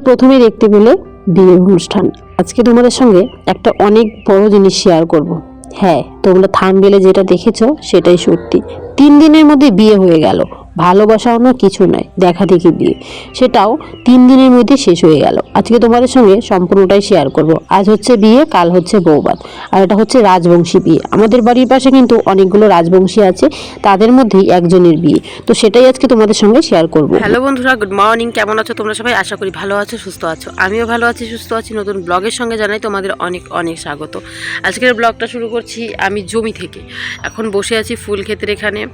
প্রথমে দেখতে পেলে বিয়ের অনুষ্ঠান। আজকে তোমাদের সঙ্গে একটা অনেক বড় জিনিস শেয়ার করব। হ্যাঁ তোমরা থামবেলে যেটা দেখেছ সেটাই সত্যি। তিন দিনের মধ্যে বিয়ে হয়ে গেল। ভালোবাসাও না কিছু নয়, দেখা দেখি বিয়ে। সেটাও তিন দিনের মধ্যে শেষ হয়ে গেল। আজকে তোমাদের সঙ্গে সম্পূর্ণটাই শেয়ার করব। আজ হচ্ছে বিয়ে, কাল হচ্ছে বৌবাত আর এটা হচ্ছে রাজবংশী বিয়ে। আমাদের বাড়ির পাশে কিন্তু অনেকগুলো রাজবংশী আছে, তাদের মধ্যেই একজনের বিয়ে। তো সেটাই আজকে তোমাদের সঙ্গে শেয়ার করব। হ্যালো বন্ধুরা গুড মর্নিং কেমন আছো? তোমরা সবাই আশা করি ভালো আছো, সুস্থ আছো। আমিও ভালো আছি, সুস্থ আছি। নতুন ব্লগের সঙ্গে জানাই তোমাদের অনেক অনেক স্বাগত। আজকের ব্লগটা শুরু করছি আমি জমি থেকে। এখন বসে আছি ফুল ক্ষেতের এখানে।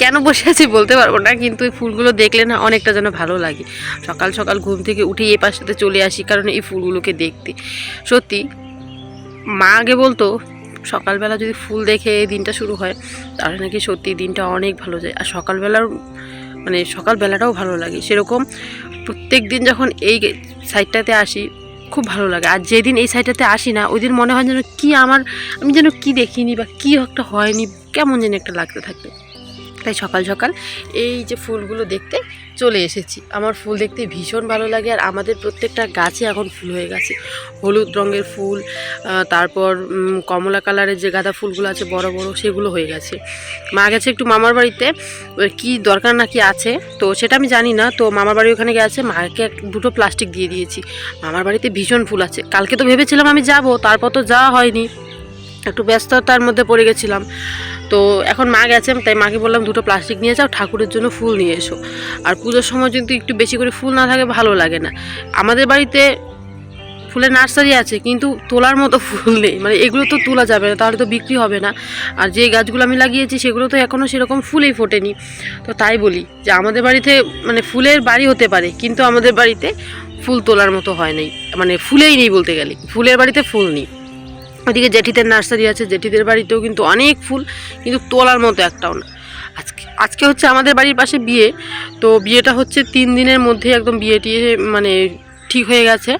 কেন বসে আছি বলতে পারব না, কিন্তু এই ফুলগুলো দেখলে না অনেকটা যেন ভালো লাগে। সকাল সকাল ঘুম থেকে উঠে এই পাশটাতে চলে আসি, কারণ এই ফুলগুলোকে দেখতে। সত্যি, মা আগে বলতো, সকালবেলা যদি ফুল দেখে দিনটা শুরু হয়, তাহলে নাকি সত্যি দিনটা অনেক ভালো যায়। আর সকালবেলার মানে সকালবেলাটাও ভালো লাগে। সেরকম প্রত্যেক দিন যখন এই সাইডটাতে আসি, খুব ভালো লাগে। আর যেদিন এই সাইডটাতে আসি না ওই দিন মনে হয় যেন কি আমার, আমি যেন কি দেখিনি বা কি একটা হয়নি, কেমন যেন একটা লাগতে থাকবে তাই সকাল সকাল এই যে ফুলগুলো দেখতে চলে এসেছি। আমার ফুল দেখতে ভীষণ ভালো লাগে আর আমাদের প্রত্যেকটা গাছে এখন ফুল হয়ে গেছে। হলুদ রঙের ফুল তারপর কমলা কালারের যে গাঁদা ফুলগুলো আছে, বড় বড়, সেগুলো হয়ে গেছে। মা গেছে একটু মামার বাড়িতে কি দরকার নাকি আছে? তো সেটা আমি জানি না। তো মামার বাড়ি ওখানে গেছে, মাকে দুটো প্লাস্টিক দিয়ে দিয়েছি। মামার বাড়িতে ভীষণ ফুল আছে। কালকে তো ভেবেছিলাম আমি যাব, তারপর তো যাওয়া হয়নি। একটু ব্যস্ততার মধ্যে পড়ে গেছিলাম। তো এখন মা গেছে তাই মাকে বললাম, দুটো প্লাস্টিক নিয়ে যাও, ঠাকুরের জন্য ফুল নিয়ে এসো। আর পুজোর সময় যদি একটু বেশি করে ফুল না থাকে, ভালো লাগে না। আমাদের বাড়িতে ফুলের নার্সারি আছে, কিন্তু তোলার মতো ফুল নেই। মানে এগুলো তো তোলা যাবে না, তাহলে তো বিক্রি হবে না। আর যে গাছগুলো আমি লাগিয়েছি, সেগুলো তো এখনও সেরকম ফুলেই ফোটেনি। তো তাই বলি যে, আমাদের বাড়িতে মানে ফুলের বাড়ি হতে পারে, কিন্তু আমাদের বাড়িতে ফুল তোলার মতো হয় নাই। মানে ফুলেই নেই বলতে গেলে। ফুলের বাড়িতে ফুল নেই। ওদিকে জেঠিদের নার্সারি আছে, জেঠিদের বাড়িতেও কিন্তু অনেক ফুল, কিন্তু তোলার মতো একটাও না। আজকে আজকে হচ্ছে আমাদের বাড়ির পাশে বিয়ে, তো বিয়েটা হচ্ছে তিন দিনের মধ্যে একদম বিয়েটি মানে ঠিক হয়ে গেছে।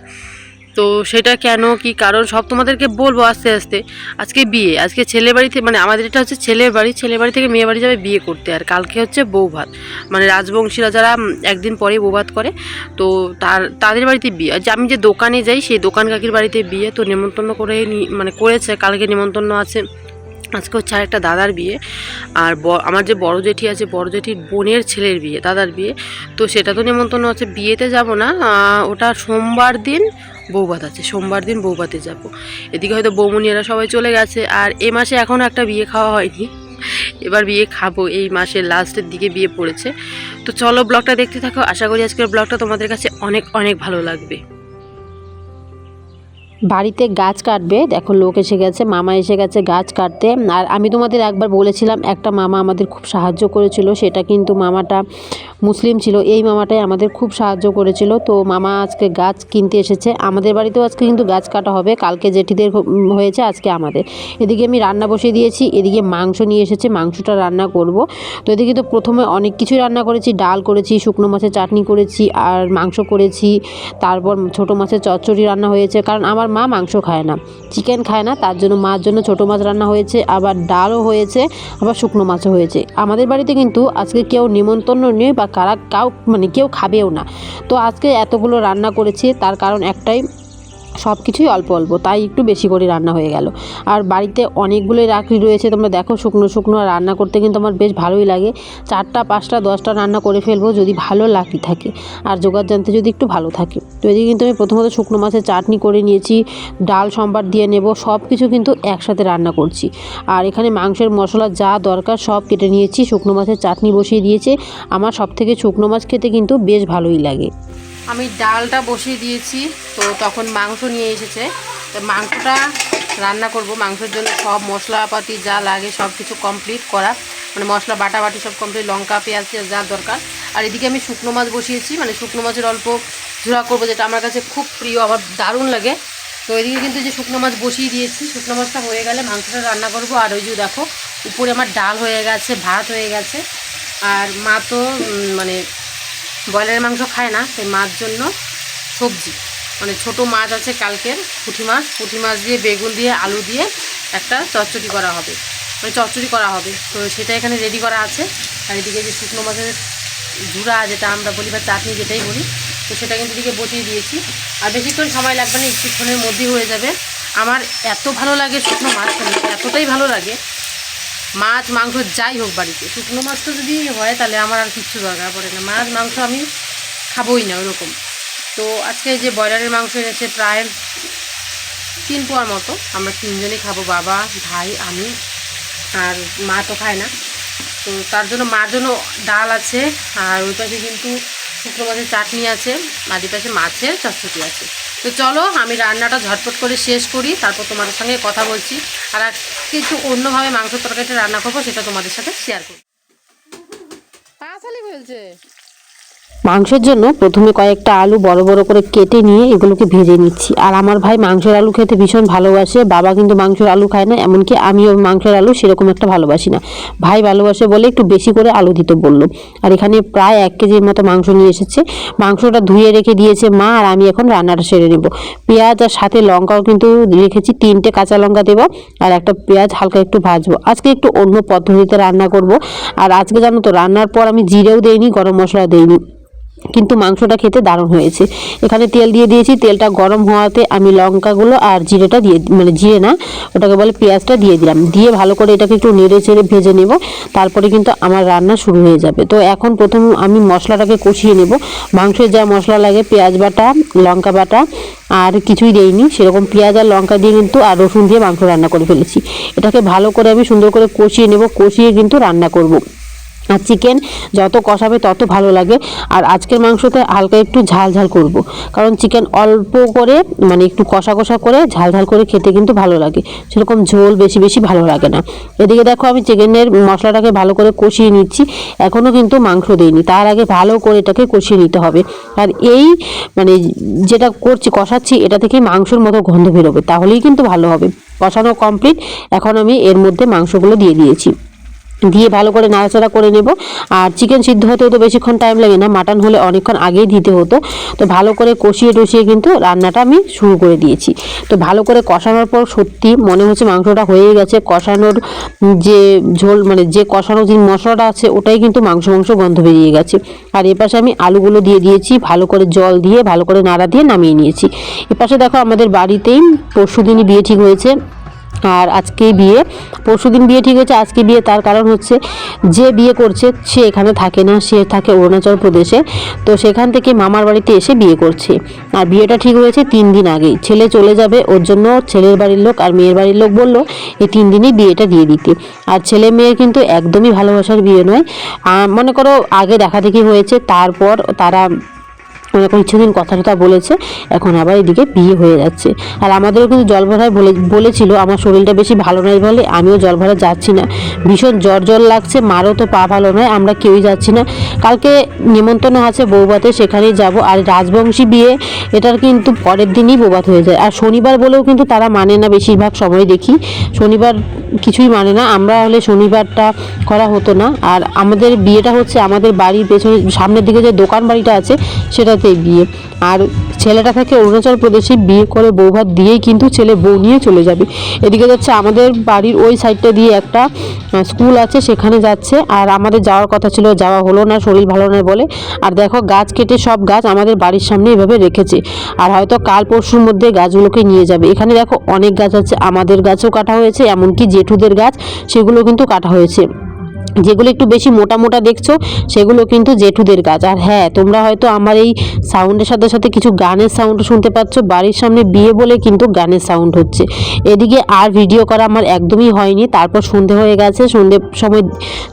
তো সেটা কেন, কি কারণ, সব তোমাদেরকে বলব আস্তে আস্তে। আজকে বিয়ে, আজকে ছেলে বাড়িতে মানে আমাদের এটা হচ্ছে ছেলে বাড়ি ছেলে বাড়ি থেকে মেয়ে বাড়ি যাবে বিয়ে করতে। আর কালকে হচ্ছে বউ ভাত। মানে রাজবংশীরা যারা একদিন পরে বউ ভাত করে, তো তার, তাদের বাড়িতে বিয়ে। আর আমি যে দোকানে যাই, সেই দোকান কাকির বাড়িতে বিয়ে। তো নেমন্তন্ন করে মানে করেছে, কালকে নেমন্তন্ন আছে। আজকে হচ্ছে আর একটা দাদার বিয়ে। আর আমার যে বড় জেঠি আছে, বড় জেঠির বোনের ছেলের বিয়ে, দাদার বিয়ে। তো সেটা তো নেমন্তন্ন আছে, বিয়েতে যাব না। ওটা সোমবার দিন বৌভাত আছে, সোমবার দিন বৌভাতে যাব। এদিকে হয়তো বৌমনিয়ারা সবাই চলে গেছে, আর এ মাসে এখনও একটা বিয়ে খাওয়া হয়নি। এবার বিয়ে খাব, এই মাসের লাস্টের দিকে বিয়ে পড়েছে। তো চলো ব্লগটা দেখতে থাকো, আশা করি আজকের ব্লগটা তোমাদের কাছে অনেক অনেক ভালো লাগবে। বাড়িতে গাছ কাটবে। দেখো, লোক এসে গেছে, মামা এসে গেছে গাছ কাটতে। আর আমি তোমাদের একবার বলেছিলাম, একটা মামা আমাদের খুব সাহায্য করেছিল, সেটা কিন্তু মামাটা মুসলিম ছিল, এই মামাটাই আমাদের খুব সাহায্য করেছিল। তো মামা আজকে গাছ কিনতে এসেছে। আমাদের বাড়িতেও আজকে কিন্তু গাছ কাটা হবে। কালকে জেঠিদের হয়েছে, আজকে আমাদের। এদিকে আমি রান্না বসিয়ে দিয়েছি, এদিকে মাংস নিয়ে এসেছে, মাংসটা রান্না করব। তো এদিকে তো প্রথমে অনেক কিছুই রান্না করেছি, ডাল করেছি, শুকনো মাছের চাটনি করেছি, আর মাংস করেছি। তারপর ছোটো মাছের চচ্চড়ি রান্না হয়েছে, কারণ আমার মা মাংস খায় না। চিকেন খায় না, তার জন্য মার জন্য ছোটো মাছ রান্না হয়েছে, আবার ডালও হয়েছে, আবার শুকনো মাছও হয়েছে। আমাদের বাড়িতে কিন্তু আজকে কেউ নিমন্ত্রণ নেই বা কারা কাউ মানে কেউ খাবেও না। তো আজকে এতগুলো রান্না করেছি তার কারণ একটাই সব কিছুই অল্প অল্প, তাই একটু বেশি করে রান্না হয়ে গেল। আর বাড়িতে অনেকগুলোই রাখি রয়েছে, তোমরা দেখো শুকনো শুকনো রান্না করতে কিন্তু আমার বেশ ভালোই লাগে। চারটা, পাঁচটা, দশটা রান্না করে ফেলব যদি ভালো লাকড়ি থাকে, আর জোগাড় জানতে যদি একটু ভালো থাকে। তো এদিকে কিন্তু আমি প্রথমত শুকনো মাছের চাটনি করে নিয়েছি, ডাল, সম্বার দিয়ে নেব সব কিছু কিন্তু একসাথে রান্না করছি। আর এখানে মাংসের মশলা যা দরকার সব কেটে নিয়েছি, শুকনো মাছের চাটনি বসিয়ে দিয়েছে। আমার সব থেকে শুকনো মাছ খেতে কিন্তু বেশ ভালোই লাগে। আমি ডালটা বসিয়ে দিয়েছি, তো তখন মাংস নিয়ে এসেছে। তো মাংসটা রান্না করব। মাংসের জন্য সব মশলাপাতি যা লাগে সব কিছু কমপ্লিট করা। মানে মশলা বাটা বাটি সব কমপ্লিট লঙ্কা, পেঁয়াজ যা দরকার। আর এদিকে আমি শুকনো মাছ বসিয়েছি। মানে শুকনো মাছের অল্প ঝোড়া করব, যেটা আমার কাছে খুব প্রিয় আমার দারুণ লাগে। তো এদিকে কিন্তু যে শুকনো মাছ বসিয়ে দিয়েছি। শুকনো মাছটা হয়ে গেলে মাংসটা রান্না করব। আর ওই যে দেখো, উপরে আমার ডাল হয়ে গেছে, ভাত হয়ে গেছে। আর মা তো মানে ব্রয়লারের মাংস খায় না, সেই মার জন্য সবজি। মানে ছোট মাছ আছে কালকের পুঁটি মাছ। পুঁটি মাছ দিয়ে, বেগুন দিয়ে, আলু দিয়ে একটা চচ্চড়ি করা হবে। মানে চচ্চড়ি করা হবে। তো সেটা এখানে রেডি করা আছে। আর এদিকে যে শুকনো মাছের ঝুড়া যেটা আমরা বলি বা চাটনি যেটাই বলি, তো সেটা কিন্তু দিকে বসিয়ে দিয়েছি। আর বেশিক্ষণ সময় লাগবে না, একটুক্ষণের মধ্যেই হয়ে যাবে। আমার এত ভালো লাগে শুকনো মাছ মানে এতটাই ভালো লাগে। মাছ, মাংস যাই হোক বাড়িতে, শুকনো মাছ তো যদি হয় তাহলে আমার আর কিচ্ছু দরকার পড়ে না। মাছ, মাংস আমি খাবোই না ওরকম। তো আজকে যে ব্রয়লারের মাংস এনেছে প্রায় তিন পোয়ার মতো। আমরা তিনজনই খাব, বাবা, ভাই, আমি, আর মা তো খায় না। তো তার জন্য মার জন্য ডাল আছে, আর ওই পাশে কিন্তু শুকনো মাছের চাটনি আছে, আর পাশে মাছের চটচটি আছে। তো চলো, আমি রান্নাটা ঝটপট করে শেষ করি, তারপর তোমাদের সঙ্গে কথা বলছি। আর একটু অন্যভাবে মাংস তরকারিটা রান্না করব, সেটা তোমাদের সাথে শেয়ার করব। পাঁচালি ফেলছে। মাংসের জন্য প্রথমে কয়েকটা আলু বড় বড় করে কেটে নিয়ে এগুলোকে ভেজে নিচ্ছি। আর আমার ভাই মাংসের আলু খেতে ভীষণ ভালোবাসে। বাবা কিন্তু মাংসের আলু খায় না, এমনকি আমিও মাংসের আলু সেরকম একটা ভালোবাসি না। ভাই ভালোবাসে বলে একটু বেশি করে আলু দিতে বলল। আর এখানে প্রায় এক কেজির মতো মাংস নিয়ে এসেছে। মাংসটা ধুয়ে রেখে দিয়েছে মা, আর আমি এখন রান্নাটা সেরে নেব। পেঁয়াজ আর সাথে লঙ্কাও কিন্তু রেখেছি, তিনটে কাঁচা লঙ্কা দেবো আর একটা পেঁয়াজ হালকা একটু ভাজবো। আজকে একটু অন্য পদ্ধতিতে রান্না করব। আর আজকে জানো তো, রান্নার পর আমি জিরেও দেইনি, গরম মশলা দেইনি। কিন্তু মাংসটা খেতে দারুণ হয়েছে। এখানে তেল দিয়ে দিয়েছি। তেলটা গরম হওয়াতে আমি লঙ্কাগুলো আর জিরেটা দিয়ে মানে জিরে না, ওটাকে বলে পেঁয়াজটা দিয়ে দিলাম। দিয়ে ভালো করে এটাকে একটু নেড়ে চেড়ে ভেজে নেব। তারপরে কিন্তু আমার রান্না শুরু হয়ে যাবে। তো এখন প্রথম আমি মশলাটাকে কষিয়ে নেব। মাংসের যা মশলা লাগে, পেঁয়াজ বাটা, লঙ্কা বাটা, আর কিছুই দেইনি। সেরকম পেঁয়াজ আর লঙ্কা দিয়ে কিন্তু আর রসুন দিয়ে মাংস রান্না করে ফেলেছি। এটাকে ভালো করে আমি সুন্দর করে কষিয়ে নেব। কষিয়ে কিন্তু রান্না করব। আর চিকেন যত কষাবে তত ভালো লাগে। আর আজকের মাংসতে হালকা একটু ঝাল ঝাল করব। কারণ চিকেন অল্প করে মানে একটু কষা কষা করে ঝাল ঝাল করে খেতে কিন্তু ভালো লাগে। সেরকম ঝোল বেশি বেশি ভালো লাগে না। এদিকে দেখো আমি চিকেনের মশলাটাকে ভালো করে কষিয়ে নিচ্ছি। এখনও কিন্তু মাংস দিইনি। তার আগে ভালো করে এটাকে কষিয়ে নিতে হবে। আর এই মানে যেটা করছি, কষাচ্ছি, এটা থেকে মাংসর মতো গন্ধ বেরোবে। তাহলেই কিন্তু ভালো হবে। কষানো কমপ্লিট এখন আমি এর মধ্যে মাংসগুলো দিয়ে দিয়েছি। দিয়ে ভালো করে নাড়াচাড়া করে নেব। আর চিকেন সিদ্ধ হতেও তো বেশিক্ষণ টাইম লাগে না মাটন হলে অনেকক্ষণ আগেই দিতে হতো। তো ভালো করে কষিয়ে টষিয়ে কিন্তু রান্নাটা আমি শুরু করে দিয়েছি। তো ভালো করে কষানোর পর সত্যি মনে হচ্ছে মাংসটা হয়ে গেছে। কষানোর যে ঝোল মানে যে কষানো যে মশলাটা আছে, ওটাই কিন্তু মাংস মাংস গন্ধ বেরিয়ে গেছে। আর এপাশে আমি আলুগুলো দিয়ে দিয়েছি, ভালো করে জল দিয়ে ভালো করে নাড়া দিয়ে নামিয়ে নিয়েছি। এপাশে দেখো আমাদের বাড়িতেই পরশু দিনই বিয়ে ঠিক হয়েছে। আর আজকে বিয়ে, পরশুদিন বিয়ে ঠিক হয়েছে, আজকে বিয়ে তার কারণ হচ্ছে যে বিয়ে করছে, সে এখানে থাকে না, সে থাকে অরুণাচল প্রদেশে। তো সেখান থেকে মামার বাড়িতে এসে বিয়ে করছে। আর বিয়েটা ঠিক হয়েছে তিন দিন আগেই। ছেলে চলে যাবে, ওর জন্য ছেলের বাড়ির লোক আর মেয়ের বাড়ির লোক বলল, এই তিন দিনই বিয়েটা দিয়ে দিতে। আর ছেলে মেয়ের কিন্তু একদমই ভালোবাসার বিয়ে নয়। মনে করো আগে দেখা দেখি হয়েছে, তারপর তারা এরকম কিছুদিন কথা টথা বলেছে, এখন আবার এদিকে বিয়ে হয়ে যাচ্ছে। আর আমাদেরও কিন্তু জল ভরায় বলে, বলেছিল, আমার শরীরটা বেশি ভালো নয় বলে আমিও জল ভরা যাচ্ছি না। ভীষণ জ্বর জ্বর লাগছে, মারও তো পা ভালো নয়, আমরা কেউই যাচ্ছি না। কালকে নিমন্ত্রণ আছে বৌবাতে, সেখানেই যাব। আর রাজবংশী বিয়ে, এটার কিন্তু পরের দিনই বৌবাত হয়ে যায়। আর শনিবার বলেও কিন্তু তারা মানে না বেশিরভাগ সময় দেখি। শনিবার কিছুই মানে না, আমরা হলে শনিবারটা করা হতো না। আর আমাদের বিয়েটা হচ্ছে আমাদের বাড়ির পেছনে, সামনের দিকে যে দোকান বাড়িটা আছে সেটাতেই বিয়ে আর ছেলেটা থাকে অরুণাচল প্রদেশে, বিয়ে করে বৌভাত দিয়েই কিন্তু ছেলে বউ নিয়ে চলে যাবে। এদিকে যাচ্ছে আমাদের বাড়ির ওই সাইডটা দিয়ে একটা স্কুল আছে, সেখানে যাচ্ছে। আর আমাদের যাওয়ার কথা ছিল, যাওয়া হলো না, শরীর ভালো নয় বলে। আর দেখো, গাছ কেটে সব গাছ আমাদের বাড়ির সামনে এভাবে রেখেছে। আর হয়তো কাল পরশুর মধ্যে গাছগুলোকে নিয়ে যাবে। এখানে দেখো, অনেক গাছ আছে। আমাদের গাছও কাটা হয়েছে, এমনকি জেঠুদের গাছ, সেগুলো কিন্তু কাটা হয়েছে। যেগুলো একটু বেশি মোটা মোটা দেখছ, সেগুলো কিন্তু জেঠুদের গাছ আর হ্যাঁ তোমরা হয়তো আমার এই সাউন্ডের সাথে সাথে কিছু গানের সাউন্ড শুনতে পাচ্ছ, বাড়ির সামনে বিয়ে বলে কিন্তু গানের সাউন্ড হচ্ছে। এদিকে আর ভিডিও করা আমার একদমই হয়নি, তারপর সন্ধে হয়ে গেছে, সন্ধে সময়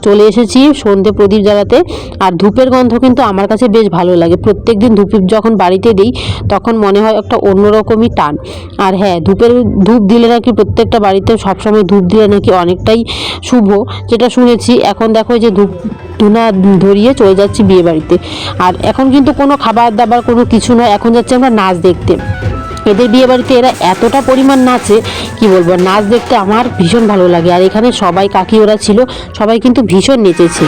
চলে এসেছি সন্ধে প্রদীপ জ্বালাতে। আর ধূপের গন্ধ কিন্তু আমার কাছে বেশ ভালো লাগে। প্রত্যেক দিন ধূপ যখন বাড়িতে দিই, তখন মনে হয় একটা অন্যরকমই টান। আর হ্যাঁ ধূপের ধূপ দিলে নাকি প্রত্যেকটা বাড়িতে সবসময় ধূপ দিলে নাকি অনেকটাই শুভ, যেটা শুনেছি এখন দেখো যে ধূপ, ধুনা ধরিয়ে চলে যাচ্ছি বিয়ে বাড়িতে আর এখন কিন্তু কোনো খাবার দাবার কোনো কিছু নয়, এখন যাচ্ছি আমরা নাচ দেখতে। এদের বিয়ে বাড়িতে এরা এতটা পরিমাণ নাচে, কি বলব, নাচ দেখতে আমার ভীষণ ভালো লাগে। আর এখানে সবাই, কাকি ওরা ছিল, সবাই কিন্তু ভীষণ নেচেছে।